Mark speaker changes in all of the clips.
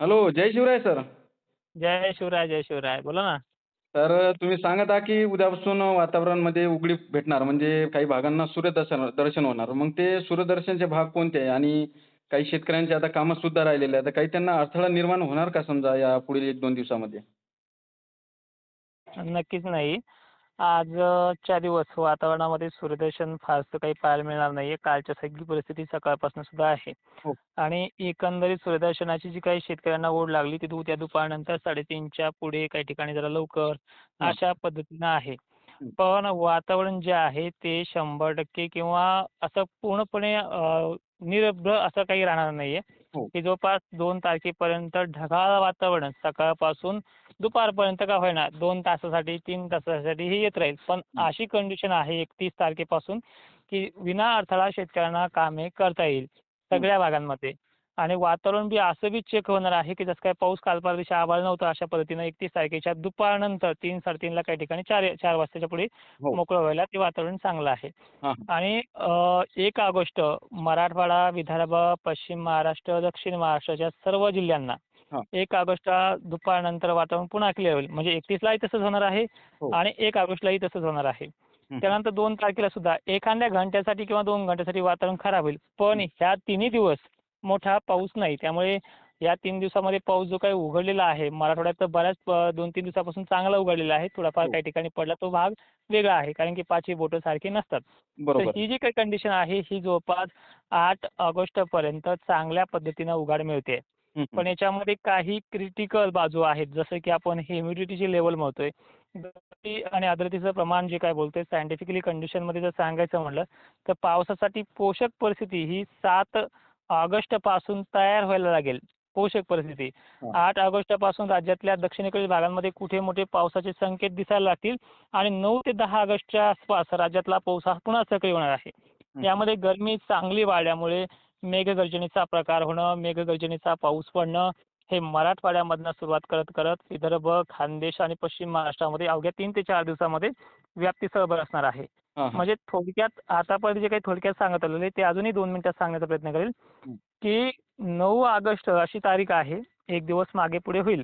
Speaker 1: Hello जय Shivray sir
Speaker 2: जय शिवराय जय शिवराय. बोला ना.
Speaker 1: तर तुम्ही सांगत आहात की उद्यापासून वातावरणामध्ये उघडीप भेटणार म्हणजे काही भागांना सूर्यदर्शन दर्शन होणार. मग ते सूर्यदर्शनचे भाग कोणते आहे? आणि काही शेतकऱ्यांची आता कामं सुद्धा राहिलेली आहेत. तर काही त्यांना अडथळा निर्माण होणार का समजा या पुढील एक दोन दिवसामध्ये?
Speaker 2: नक्कीच नाही. आजच्या दिवस वातावरणामध्ये सूर्यदर्शन फारसं काही पाहायला मिळणार नाहीये कालच्या सगळी परिस्थिती सकाळपासून सुद्धा आहे
Speaker 1: हो.
Speaker 2: आणि एकंदरीत सूर्यदर्शनाची जी काही शेतकऱ्यांना ओढ लागली ती उद्या दुपारनंतर साडेतीनच्या पुढे काही ठिकाणी जरा लवकर. अशा पद्धतीनं आहे. पण वातावरण जे आहे ते शंभर टक्के किंवा असं पूर्णपणे अं, निरभ्र असं काही राहणार नाहीये
Speaker 1: हो.
Speaker 2: की जवळपास दोन तारखेपर्यंत ढगाळ वातावरण सकाळपासून दुपारपर्यंत का होईना दोन तासासाठी तीन तासासाठी हे येत राहील पण. अशी कंडिशन आहे एकतीस तारखेपासून की विना अडथळा शेतकऱ्यांना कामे करता येईल सगळ्या भागांमध्ये आणि वातावरण बी असं बी चेक होणार आहे की जसं काय पाऊस काल परवा दिवशी आभाळ नव्हतं अशा पद्धतीनं एकतीस तारखेच्या दुपारनंतर तीन साडेतीनला काही ठिकाणी चार चार वाजताच्या पुढे
Speaker 1: हो.
Speaker 2: मोकळं व्हायला ते वातावरण चांगलं आहे आणि एक ऑगस्ट मराठवाडा विदर्भ पश्चिम महाराष्ट्र दक्षिण महाराष्ट्राच्या सर्व जिल्ह्यांना. एक ऑगस्ट दुपारनंतर वातावरण पुन्हा क्लिअर होईल म्हणजे एकतीसलाही तसंच होणार आहे
Speaker 1: हो.
Speaker 2: आणि एक ऑगस्टलाही तसंच होणार आहे. त्यानंतर दोन तारखेला सुद्धा एखाद्या घंट्यासाठी किंवा दोन घंट्यासाठी वातावरण खराब होईल पण. ह्या तिन्ही दिवस मोठा पाऊस नाही त्यामुळे या तीन दिवसामध्ये पाऊस जो काही उघडलेला आहे मराठवाड्यात तर बऱ्याच दोन तीन दिवसापासून चांगला उघडलेला आहे थोडाफार
Speaker 1: हो.
Speaker 2: काही ठिकाणी पडला तो भाग वेगळा आहे कारण की पाचही बोटं सारखी नसतात तर ही जी काही कंडिशन आहे ही जवळपास आठ ऑगस्ट पर्यंत चांगल्या पद्धतीनं उघाड मिळते. पण याच्यामध्ये काही क्रिटिकल बाजू आहेत. जसं की आपण ह्युमिडिटीची लेवल म्हणतोय. आणि आर्द्रतेचं प्रमाण जे काय बोलतोय सायंटिफिकली कंडिशनमध्ये जर सांगायचं म्हणलं तर पावसासाठी पोषक परिस्थिती ही सात ऑगस्टपासून तयार व्हायला लागेल. पोषक परिस्थिती. आठ ऑगस्टपासून राज्यातल्या दक्षिणेकडील भागांमध्ये कुठे मोठे पावसाचे संकेत दिसायला लागतील आणि नऊ ते दहा ऑगस्टच्या आसपास राज्यातला पाऊस हा पुन्हा सक्रिय होणार आहे. यामध्ये गरमी चांगली वाढल्यामुळे मेघगर्जनेचा प्रकार होणं मेघगर्जनेचा पाऊस पडणं हे मराठवाड्यामधनं सुरुवात करत करत विदर्भ खानदेश आणि पश्चिम महाराष्ट्रामध्ये अवघ्या तीन ते चार दिवसामध्ये व्याप्तीसह बरसणार आहे. म्हणजे थोडक्यात आतापर्यंत जे काही थोडक्यात सांगत आलेलं ते अजूनही दोन मिनिटात सांगण्याचा प्रयत्न करेल. की नऊ ऑगस्ट अशी तारीख आहे एक दिवस मागे पुढे होईल.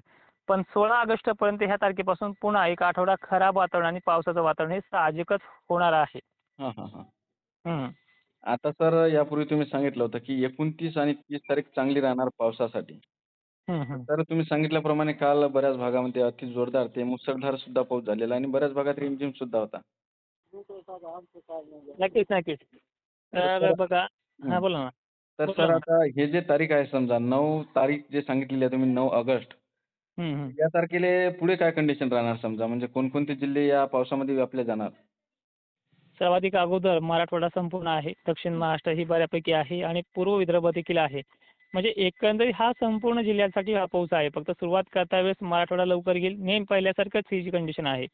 Speaker 2: पण सोळा ऑगस्ट पर्यंत ह्या तारखेपासून पुन्हा एक आठवडा खराब वातावरण आणि पावसाचं वातावरण हे साहजिकच होणार आहे.
Speaker 1: आता सर यापूर्वी तुम्ही सांगितलं होतं की एकोणतीस आणि तीस तारीख चांगली राहणार पावसासाठी. तर तुम्ही सांगितल्याप्रमाणे काल बऱ्याच भागामध्ये अति जोरदार ते मुसळधार सुद्धा पाऊस झालेला आणि बऱ्याच भागात रिमझिम सुद्धा होता
Speaker 2: नक्कीच नक्कीच तर
Speaker 1: तर-
Speaker 2: बघा
Speaker 1: हं.
Speaker 2: हा बोला ना
Speaker 1: तर
Speaker 2: बोला
Speaker 1: सर
Speaker 2: ना.
Speaker 1: आता हे जे तारीख आहे समजा नऊ तारीख जे सांगितलेली आहे तुम्ही नऊ ऑगस्ट. या तारखेला पुढे काय कंडिशन राहणार समजा म्हणजे कोणकोणते जिल्हे या पावसामध्ये व्यापले जाणार
Speaker 2: सर्वाधिक अगोदर मराठवाडा संपूर्ण आहे. दक्षिण महाराष्ट्र ही बऱ्यापैकी आहे आणि पूर्व विदर्भ देखील आहे. म्हणजे एकंदरीत हा संपूर्ण जिल्ह्यांसाठी हा पाऊस आहे. फक्त सुरुवात करता वेळेस मराठवाडा लवकर येईल. नेम पहिल्यासारखंच ही जी कंडिशन आहे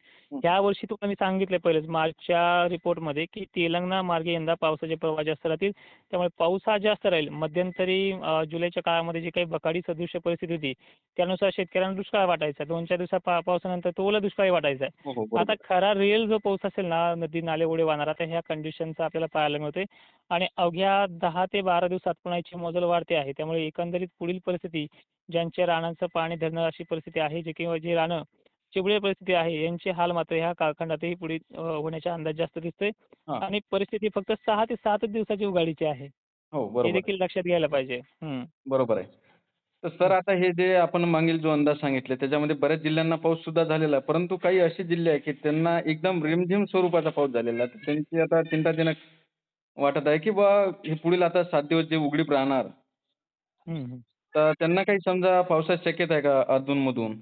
Speaker 2: या वर्षी तुम्हाला मी सांगितलं पहिलेच मार्चच्या रिपोर्टमध्ये की तेलंगणा मार्गे यंदा पावसाचे प्रवाह जास्त राहतील. त्यामुळे पाऊस हा जास्त राहील. मध्यंतरी जुलैच्या काळामध्ये जी काही बकाडी सदृश्य परिस्थिती होती त्यानुसार शेतकऱ्यांना दुष्काळ वाटायचा. दोन चार दिवसा पावसानंतर तो ओला दुष्काळी वाटायचा.
Speaker 1: हो हो
Speaker 2: आता खरा रिअल जो पाऊस असेल ना नदी नाले ओढे वाहणार आता ह्या कंडिशनचा आपल्याला पाहायला मिळतोय. आणि अवघ्या दहा ते बारा दिवसात पुन्हा याची मोजल वाढते आहे. त्यामुळे एकंदरीत पुढील परिस्थिती ज्यांच्या रानांचं पाणी धरणं अशी परिस्थिती आहे जे किंवा जे रानं चिबळे परिस्थिती आहे यांचे हाल मात्र ह्या कालखंडातही पुढे होण्याचा अंदाज जास्त दिसतोय. आणि परिस्थिती फक्त सहा ते सातच दिवसाची उघाडीची आहे.
Speaker 1: हो
Speaker 2: हे. देखील लक्षात घ्यायला पाहिजे.
Speaker 1: बरोबर आहे. तर सर आता हे जे आपण मागील जो अंदाज सांगितले त्याच्यामध्ये बऱ्याच जिल्ह्यांना पाऊस सुद्धा झालेला परंतु काही असे जिल्हे आहे की त्यांना एकदम रिमझिम स्वरूपाचा पाऊस झालेला त्यांची आता चिंताजनक वाटत आहे की बा हे पुढील आता सात दिवस जे उघडीप राहणार
Speaker 2: हम्म, हम्म.
Speaker 1: तर त्यांना काही समजा पावसाची शक्यता आहे का अधूनमधून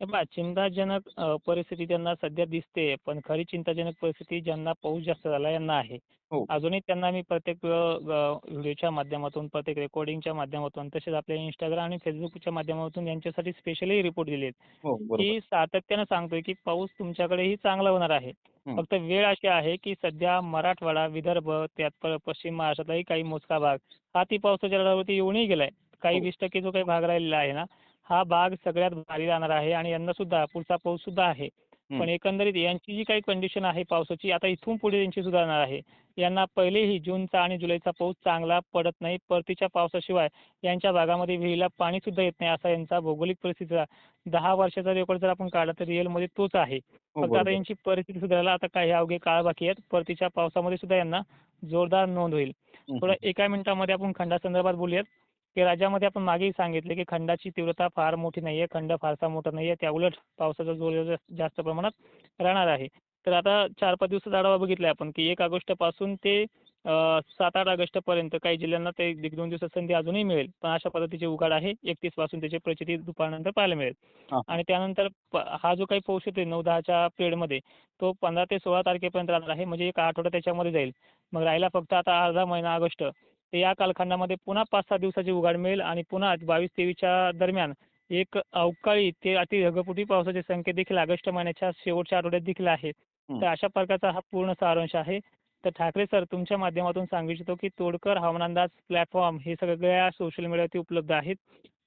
Speaker 2: हे पहा चिंताजनक परिस्थिती त्यांना सध्या दिसते पण खरी चिंताजनक परिस्थिती ज्यांना पाऊस जास्त झाला यांना आहे
Speaker 1: हो.
Speaker 2: अजूनही त्यांना मी प्रत्येक व्हिडिओच्या माध्यमातून प्रत्येक रेकॉर्डिंगच्या माध्यमातून तसेच आपल्या इंस्टाग्राम आणि फेसबुकच्या माध्यमातून यांच्यासाठी स्पेशली रिपोर्ट दिले
Speaker 1: हो
Speaker 2: की सातत्यानं सांगतोय की पाऊस तुमच्याकडेही चांगला होणार आहे. फक्त वेळ अशी आहे की सध्या मराठवाडा विदर्भ त्यात पश्चिम महाराष्ट्रातलाही काही मोजका भाग हा ती पावसाच्या रडावरती येऊनही गेलाय काही
Speaker 1: हो.
Speaker 2: वीस टक्के जो काही भाग राहिलेला आहे ना हा भाग सगळ्यात भारी राहणार आहे आणि यंदा सुद्धा पुढचा पाऊस सुद्धा आहे. पण एकंदरीत यांची जी काही कंडिशन आहे पावसाची आता इथून पुढे यांची सुधारणार आहे. यांना पहिलेही जूनचा आणि जुलैचा पाऊस चांगला पडत नाही. परतीच्या पावसाशिवाय यांच्या भागामध्ये विहिरीला पाणी सुद्धा येत नाही असा यांचा भौगोलिक परिस्थितीचा दहा वर्षाचा रेकॉर्ड जर आपण काढला तर रिअलमध्ये तोच आहे.
Speaker 1: हो
Speaker 2: फक्त आता यांची परिस्थिती सुधारायला आता काही अवघे काळ बाकी आहेत. परतीच्या पावसामध्ये सुद्धा यांना जोरदार नोंद होईल. थोडं. एका मिनिटामध्ये आपण खंडासंदर्भात बोलूयात. की राज्यामध्ये आपण मागेही सांगितले की खंडाची तीव्रता फार मोठी नाहीये खंड फारसा मोठा नाहीये त्या उलट पावसाचा जोर जास्त प्रमाणात राहणार आहे. तर आता चार पाच दिवसाचा आढावा बघितलाय आपण की एक ऑगस्टपासून ते सात आठ ऑगस्ट पर्यंत काही जिल्ह्यांना ते एक दोन दिवसात संधी अजूनही मिळेल. पण अशा पद्धतीचे उघाड आहे. एकतीसपासून त्याची प्रचिती दुपारनंतर पाहायला मिळेल. आणि त्यानंतर हा जो काही पाऊस येतोय नऊ दहाच्या पिरियडमध्ये तो पंधरा ते सोळा तारखेपर्यंत राहणार आहे. म्हणजे एक आठवडा त्याच्यामध्ये जाईल. मग राहिला फक्त आता अर्धा महिना ऑगस्ट. तर या कालखंडामध्ये पुन्हा पाच सहा दिवसाची उघाड मिळेल आणि पुन्हा बावीस तेवीसच्या दरम्यान एक अवकाळी ते अति ढगफुटी पावसाचे संकेत देखील ऑगस्ट महिन्याच्या शेवटच्या आठवड्यात देखील आहे
Speaker 1: हं.
Speaker 2: तर अशा प्रकारचा हा पूर्ण सारांश आहे. तर ठाकरे सर तुमच्या माध्यमातून सांगू इच्छितो की तोडकर हवामान अंदाज प्लॅटफॉर्म हे सगळ्या सोशल मीडियावरती उपलब्ध आहेत.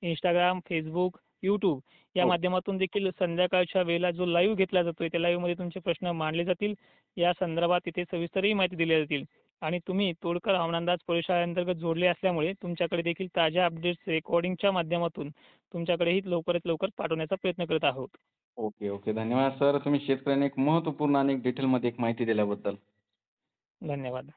Speaker 2: इंस्टाग्राम फेसबुक यूट्यूब या
Speaker 1: हो.
Speaker 2: माध्यमातून देखील संध्याकाळच्या वेळेला जो लाईव्ह घेतला जातोय त्या live मध्ये तुमचे प्रश्न मांडले जातील. या संदर्भात तिथे सविस्तरही माहिती दिली जातील. आणि तुम्ही तोडकर हवामान अंदाज परिषदेअंतर्गत जोडले असल्यामुळे तुमच्याकडे देखील ताज्या अपडेट्स रेकॉर्डिंगच्या माध्यमातून तुमच्याकडेही लवकरात लवकर पाठवण्याचा प्रयत्न करत आहोत.
Speaker 1: Okay okay. धन्यवाद सर. तुम्ही शेतकऱ्यांना एक महत्त्वपूर्ण आणि डिटेलमध्ये एक माहिती दिल्याबद्दल.
Speaker 2: धन्यवाद.